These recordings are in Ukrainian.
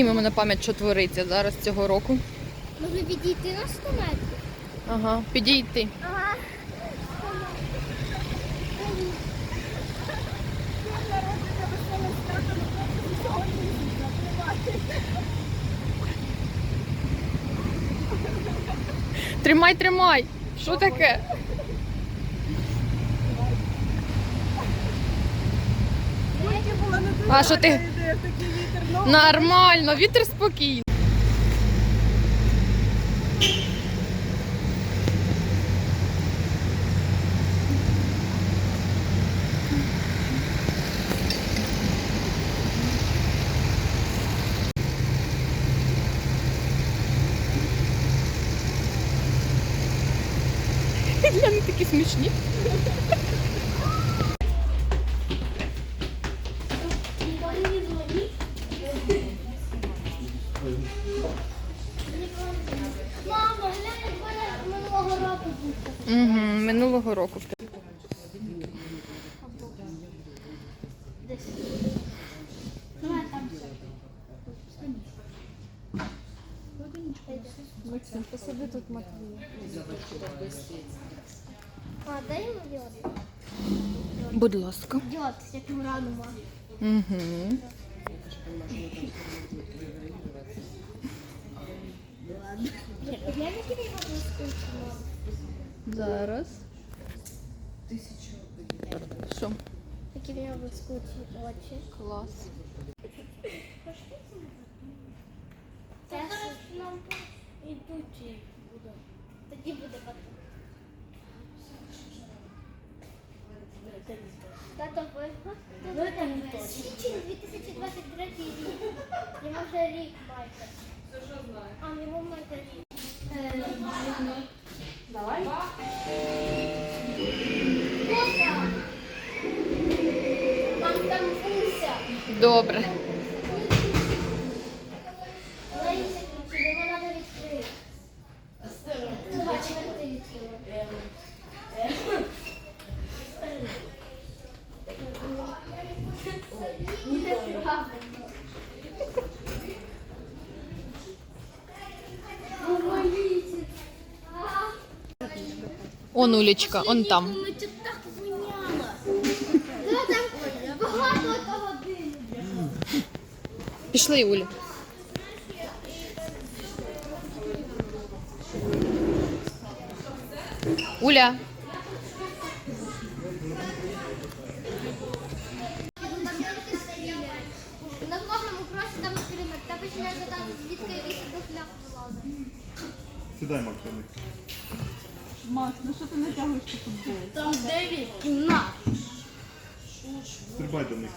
Знімемо на пам'ять, що твориться зараз цього року. Може відійти на 100 метрів? Ага, підійти. Ага. Тримай, тримай! Що таке? А що ти? Нормально, вітер спокійний. Вони такі смішні. Минулого року. Максим, посади тут Матвія. А, дай йому діод. Будь ласка. Діод, як ранума. Угу. Зараз. Які в нього блискучі очі. Клас. Це зараз нам ідуть буде. Тоді буде потім. Тато виходить. Січень 2023 рік. Йому вже рік майже. Це що знає? А, йому майже рік. Е, Давай. А? Он улічка, он там. Пішли, Уля. Уля. На кожному кроці там експеримент. Та починає гадати, звідки якийсь дохляк вилазить. Сідай, Максимик. Макс, ну що ти натягуєш цю футболку? Там 9 кімнат. Стрибай до них.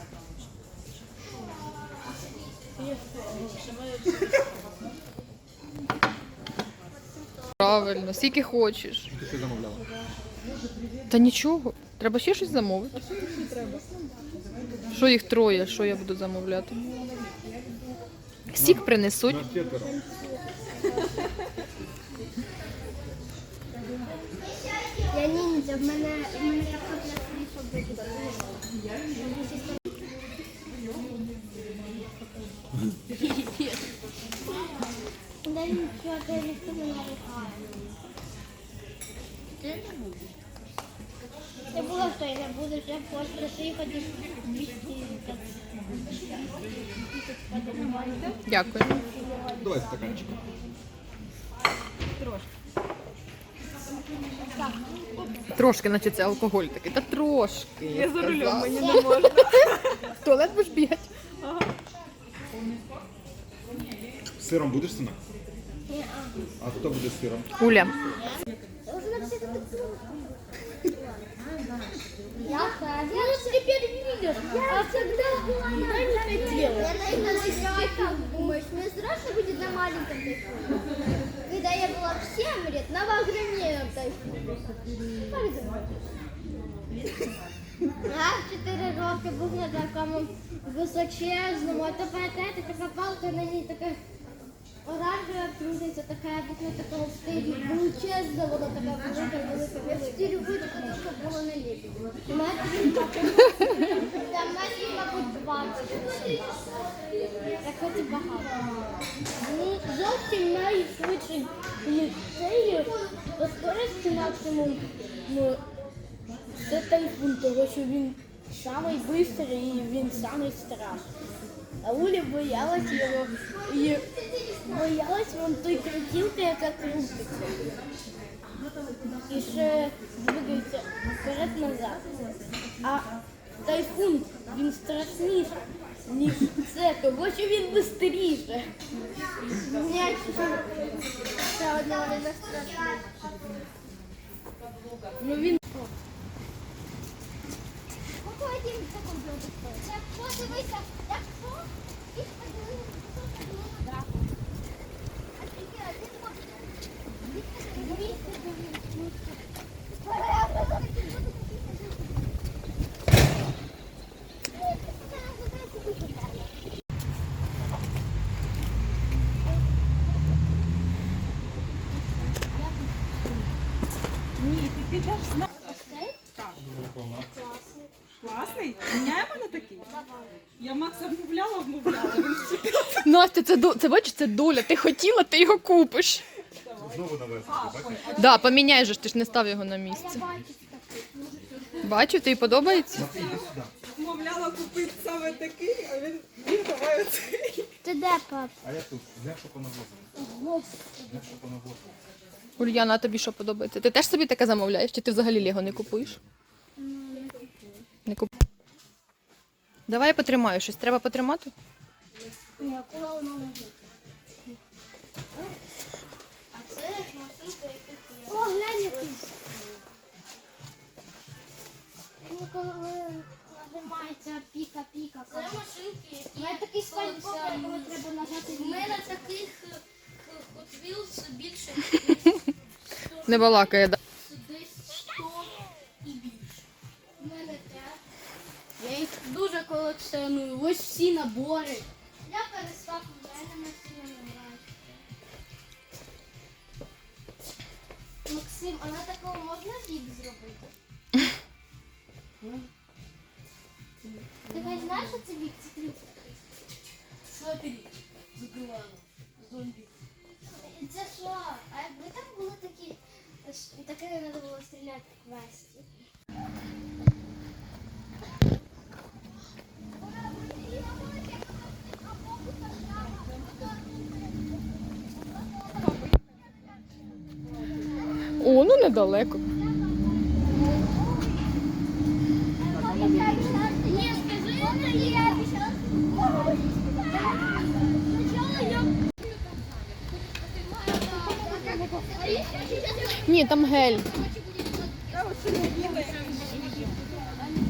Правильно, скільки хочеш. Ти замовляла? Та нічого. Треба ще щось замовити. Що їх троє, що я буду замовляти? Сік принесуть. Нас четверо. Я ніндзя, в мене, в мене така ти не нарухає. Не було, що я не буду вже просто приїхати 200 Дякую. Давай стаканчик. Трошки, наче це алкоголь такий. Та трошки. Я за рулем, мені не можна. В туалет будеш бігати. З сиром будеш сина? А хто буде сиром? Уля. Я ну, теперь видишь. Я всегда была на не хотела. Я наверное, как думаешь, мне страшно будет на маленьком тайфуне? Когда я была в 7 лет, на огромном тайфуне. Я в 4 роки був на такому височезному, а то пам'ятаєте, така палка на ній така оранжева крутиться, така як на такому стилі величезна, вона така велика, велика, велика. В стилі витоку трошки було не там метрів, мабуть, 20. як це багато. Ну, зовсім найшвидший ліцеї по скорості максимум ну, це тайфун, тому що він самий швидкий і він самий страшний. А Уля боялась його і боялась вон той крутілки, яка крутиться. І ще двигається вперед-назад. А тайфун він страшніший, ніж це, тому що він швидше. Ще одна. Ну він Комп'ютер. Так, що дивися? Так, що? І драку. А тільки один ти підеш з Так. Класний? Міняємо на такий? Я Макса вмовляла, вмовляла. Він всі- Настя, це, до- це бачиш, це доля. Ти хотіла, ти його купиш. Знову навести, бачиш? Да, поміняй же ж, ти ж не став його на місце. Бачу, тобі подобається? Іди сюди. Вмовляла купити саме такий, а він, він давай оцей. Ти де, пап? А я тут, для що понавозили. Для що понавозили. Ульяна, а тобі що подобається? Ти теж собі таке замовляєш, чи ти взагалі Лего не купуєш? Не купуєш. Давай я потримаю щось. Треба потримати? Ні, куди воно лежить? А це машинка, яка О, глянь який. Коли нажимається піка-піка. Це машинки, які... У мене такий коли треба нажати. У мене таких Hot Wheels більше Не балакає, да? десь 100 і більше. У мене теж. Я їх дуже колекціоную. Ось всі набори. Максим, а на такого можна вік зробити? Ти хоч знаєш, що це вік? Це трюк. Смотри, закриваємо. Зомбі. Це що? А якби там були такі, таке треба було стріляти в квесті. О, ну недалеко. Ні, там гель.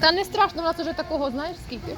Та не страшно, у нас уже такого, знаєш скільки?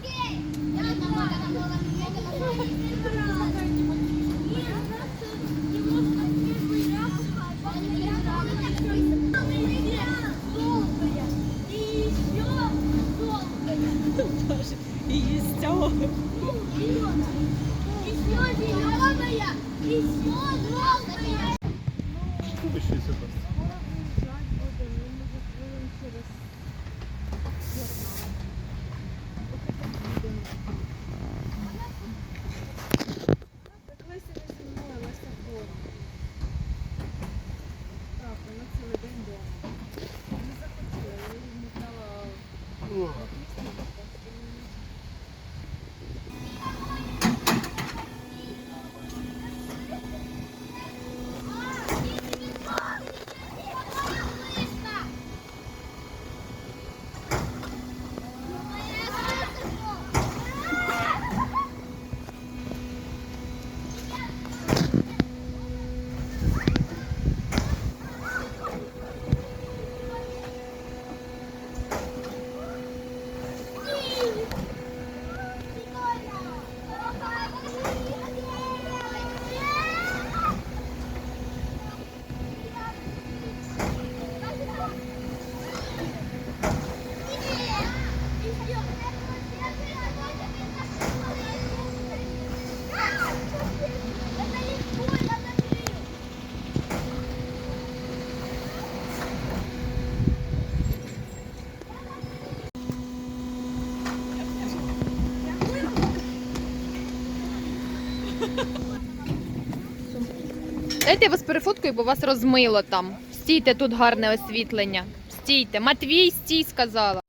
Дайте я вас перефоткаю, бо вас розмило там. Стійте тут гарне освітлення. Стійте. Матвій, стій, сказала.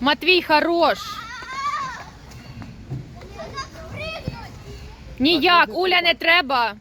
Матвій хорош. Ніяк, Уля, не треба.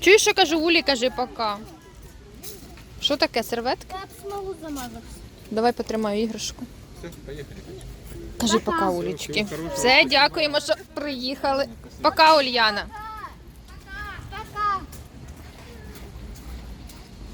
Чуєш, що кажу, Улі, кажи пока. Що таке, серветка? Я б смогу замазаться. Давай потримаю іграшку. Все, поїхали. Кажи пока, Улічки. Все, дякуємо, що приїхали. Пока, Ульяна.